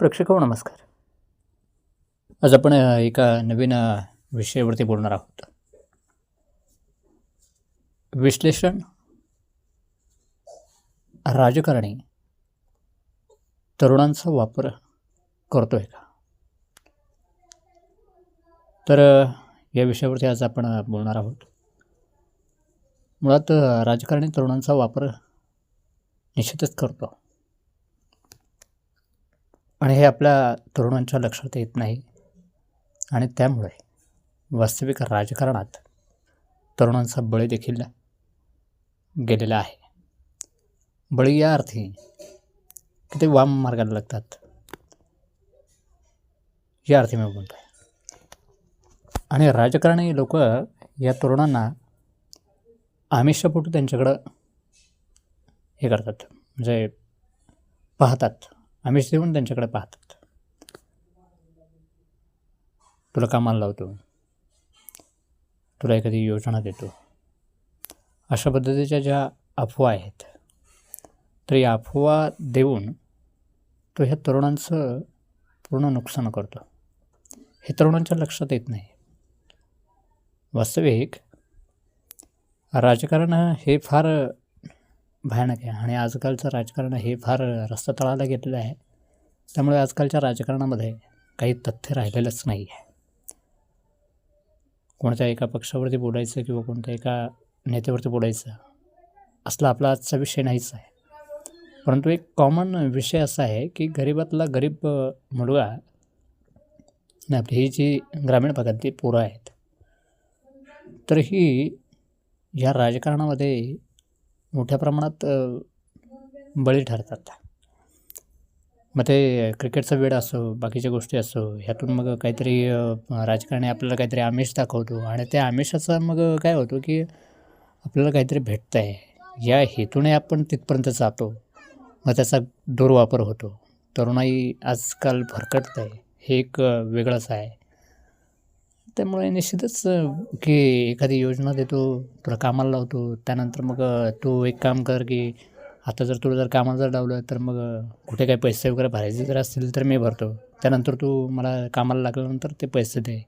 प्रेक्षक हो, नमस्कार. आज आपण एका नवीन विषयावरती बोलणार आहोत. विश्लेषण राजकारणी तरुणांचा वापर करतोय का? तर या विषयावरती आज आपण बोलणार आहोत. मुळात राजकारणी तरुणांचा वापर निश्चितच करतो. आणि हे आपल्या तरुणांच्या लक्षात येत नाही. आणि त्यामुळे वास्तविक राजकारणात तरुणांचा बळी देखील गेलेला आहे. बळी या अर्थी की ते वाम मार्गाला लागतात? या अर्थी मी बोलतो आहे आणि राजकारणी लोक या तरुणांना आमिषपोटी त्यांच्याकडं हे करतात. म्हणजे पाहतात. आमिष देऊन त्यांच्याकडे पाहतात. तुला कामाला लावतो तुला एखादी योजना देतो. अशा पद्धतीच्या ज्या अफवा आहेत तर या अफवा देऊन तो ह्या तरुणांचं पूर्ण नुकसान करतो. हे तरुणांच्या लक्षात येत नाही. वास्तविक राजकारण हे फार भयानक आहे. आणि आजकालचं राजकारण हे फार रस्ता तळाला गेलेलं आहे. त्यामुळे आजकालच्या राजकारणामध्ये काही तथ्य राहिलेलंच नाही आहे. कोणत्या एका पक्षावरती बोलायचं किंवा कोणत्या एका नेत्यावरती बोलायचं असला आपला आजचा विषय नाहीच आहे. परंतु एक कॉमन विषय असा आहे की गरिबातला गरीब मुलगा आणि आपली ही जी ग्रामीण भागातली पोरं आहेत तर ही या राजकारणामध्ये मोठ्या प्रमाणात बळी ठरतात. मग ते क्रिकेटचा वेळ असो बाकीच्या गोष्टी असो ह्यातून मग काहीतरी राजकारणी आपल्याला काहीतरी आमिष दाखवतो आणि त्या आमिषाचा मग काय होतो की आपल्याला काहीतरी भेटतं आहे या हेतूने आपण तिथपर्यंत जातो. मग त्याचा दुर्वापर होतो. तरुणाई आजकाल भरकटत आहे हे एक वेगळंच आहे. त्यामुळे निश्चितच की एखादी योजना देतो तुला कामाला लावतो त्यानंतर मग तू एक काम कर की आता जर तुला जर कामाला जर लावलं तर मग कुठे काही पैसे वगैरे भरायचे जर असतील तर मी भरतो. त्यानंतर तू मला कामाला लागल्यानंतर ते पैसे दे.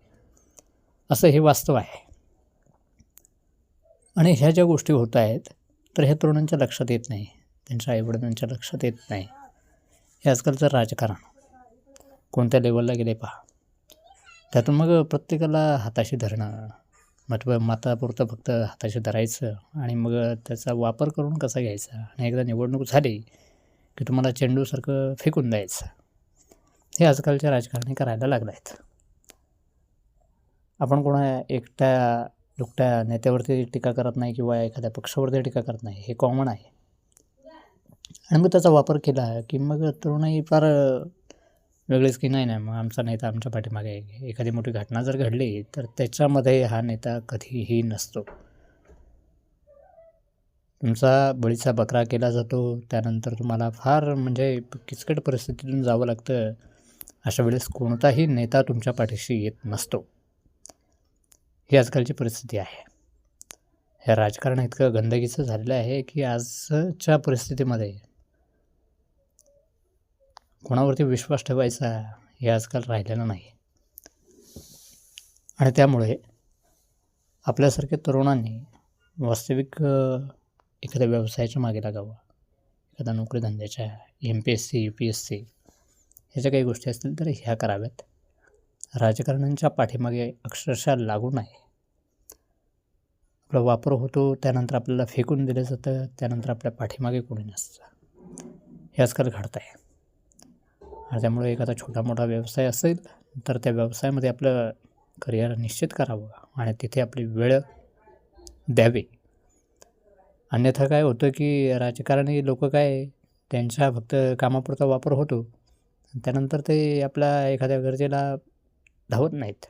असं हे वास्तव आहे. आणि ह्या ज्या गोष्टी होत आहेत तर ह्या तरुणांच्या लक्षात येत नाही. त्यांच्या आईवडिलांच्या लक्षात येत नाही. हे आजकालचं राजकारण. कोणत्या लेवलला गेले पहा. त्यातून मग प्रत्येकाला हाताशी धरणं मत मतापुरतं फक्त हाताशी धरायचं आणि मग त्याचा वापर करून कसा घ्यायचा? आणि एकदा निवडणूक झाली की तुम्हाला चेंडूसारखं फेकून द्यायचं. हे आजकालच्या राजकारणी करायला लागलं आहेत आपण कोणा एकट्या दुकट्या नेत्यावरती टीका करत नाही किंवा एखाद्या पक्षावरती टीका करत नाही हे कॉमन आहे. आणि मग त्याचा वापर केला की मग तरुणाई फार वेगळीच की नाही नाही मग आमचा नेता आमच्या पाठीमागे एखादी मोठी घटना जर घडली तर त्याच्यामध्ये हा नेता कधीही नसतो. तुमचा बळीचा बकरा केला जातो त्यानंतर तुम्हाला फार म्हणजे किचकट परिस्थितीतून जावं लागतं. अशा वेळेस कोणताही नेता तुमच्या पाठीशी येत नसतो. ही आजकालची परिस्थिती आहे. हे राजकारण इतकं गंदगीचं झालेलं आहे की आजच्या परिस्थितीमध्ये कोणावरती विश्वास ठेवायचा हे आजकाल राहिलेलं नाही. आणि त्यामुळे आपल्यासारख्या तरुणांनी वास्तविक एखाद्या व्यवसायाच्या मागे लागावं. एखाद्या नोकरीधंद्याच्या M P S C U P S C ह्याच्या काही गोष्टी असतील तर ह्या कराव्यात. राजकारण्यांच्या पाठीमागे अक्षरशः लागू नये. आपला वापर होतो त्यानंतर आपल्याला फेकून दिलं जातं त्यानंतर आपल्या पाठीमागे कोणी नसतं. हे आजकाल घडत आहे आणि त्यामुळे एखादा छोटा मोठा व्यवसाय असेल तर त्या व्यवसायामध्ये आपलं करिअर निश्चित करावं आणि तिथे आपली वेळ द्यावी. अन्यथा काय होतं की राजकारणी लोक काय त्यांच्या फक्त कामापुरता वापर होतो त्यानंतर ते आपल्या एखाद्या गरजेला धावत नाहीत.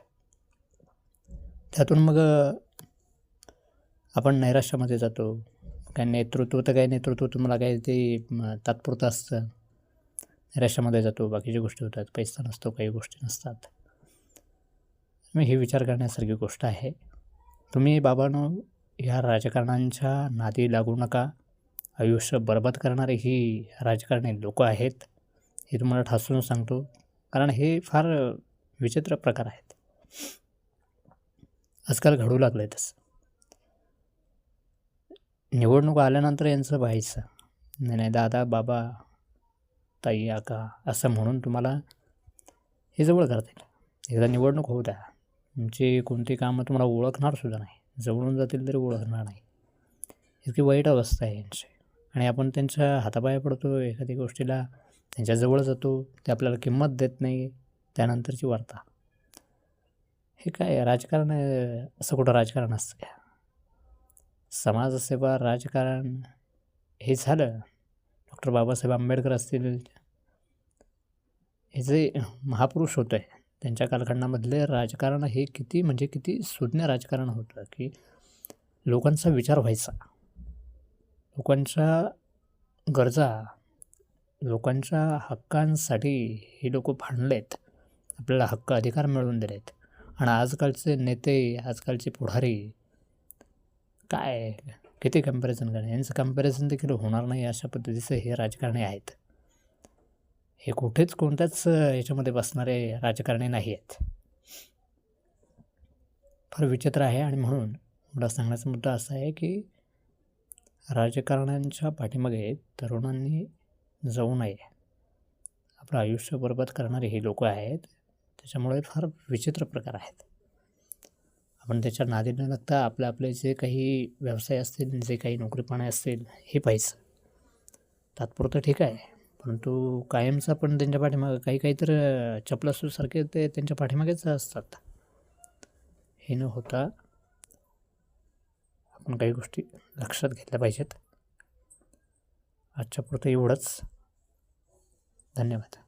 त्यातून मग आपण नैराश्यामध्ये जातो. काय नेतृत्व तर काय नेतृत्व तुम्हाला काय ते तात्पुरतं असतं. रशामध्ये जातो बाकीच्या गोष्टी होतात पैसा नसतो काही गोष्टी नसतात. मी ही विचार करण्यासारखी गोष्ट आहे. तुम्ही बाबांनो ह्या राजकारणांच्या नादी लागू नका. आयुष्य बरबाद करणारे ही राजकारणी लोक आहेत हे तुम्हाला ठासून सांगतो. कारण हे फार विचित्र प्रकार आहेत. आजकाल घडू लागलं आहे तसं. निवडणूक आल्यानंतर यांचं व्हायचं. नाही नाही दादा बाबा ताई आका असं म्हणून तुम्हाला हे जवळ करता येईल. एकदा निवडणूक होऊ द्या. तुमची कोणती कामं तुम्हाला ओळखणार सुद्धा नाही. जवळून जातील तरी ओळखणार नाही. इतकी वाईट अवस्था आहे यांची. आणि आपण त्यांच्या हातापाया पडतो एखादी गोष्टीला त्यांच्याजवळ जातो ते आपल्याला किंमत देत नाही त्यानंतरची वार्ता. हे काय राजकारण असं कुठं राजकारण असतं का? समाजसेवा राजकारण हे झालं. डॉक्टर बाबासाहेब आंबेडकर असतील. हे जे महापुरुष होते त्यांच्या कालखंडामधले राजकारण हे किती म्हणजे किती सुज्ञ राजकारण होतं की लोकांचा विचार व्हायचा. लोकांच्या गरजा लोकांच्या हक्कांसाठी हे लोक भांडलेत. आपल्याला हक्क अधिकार मिळवून दिलेत. आणि आजकालचे नेते आजकालचे पुढारी काय किती कंपॅरिझन करणे? यांचं कंपॅरिझन देखील होणार नाही अशा पद्धतीचे हे राजकारणी आहेत. हे कुठेच कोणत्याच याच्यामध्ये बसणारे राजकारणी नाही आहेत. फार विचित्र आहे आणि म्हणून मला सांगण्याचा मुद्दा असा आहे की राजकारण्यांच्या पाठीमागे तरुणांनी जाऊ नये. आपलं आयुष्य बरबाद करणारे हे लोक आहेत. त्याच्यामुळे फार विचित्र प्रकार आहेत. आपण त्याच्या नादी न लागता आपले आपले जे काही व्यवसाय असतील जे काही नोकरीपणे असतील हे पाहिजे तात्पुरतं ठीक आहे. परंतु कायमचं पण त्यांच्या पाठीमागं काही काही तर चपलासूसारखे ते त्यांच्या पाठीमागेच असतात. हे न होता आपण काही गोष्टी लक्षात घेतल्या पाहिजेत. आजच्या पुरतं एवढंच. धन्यवाद.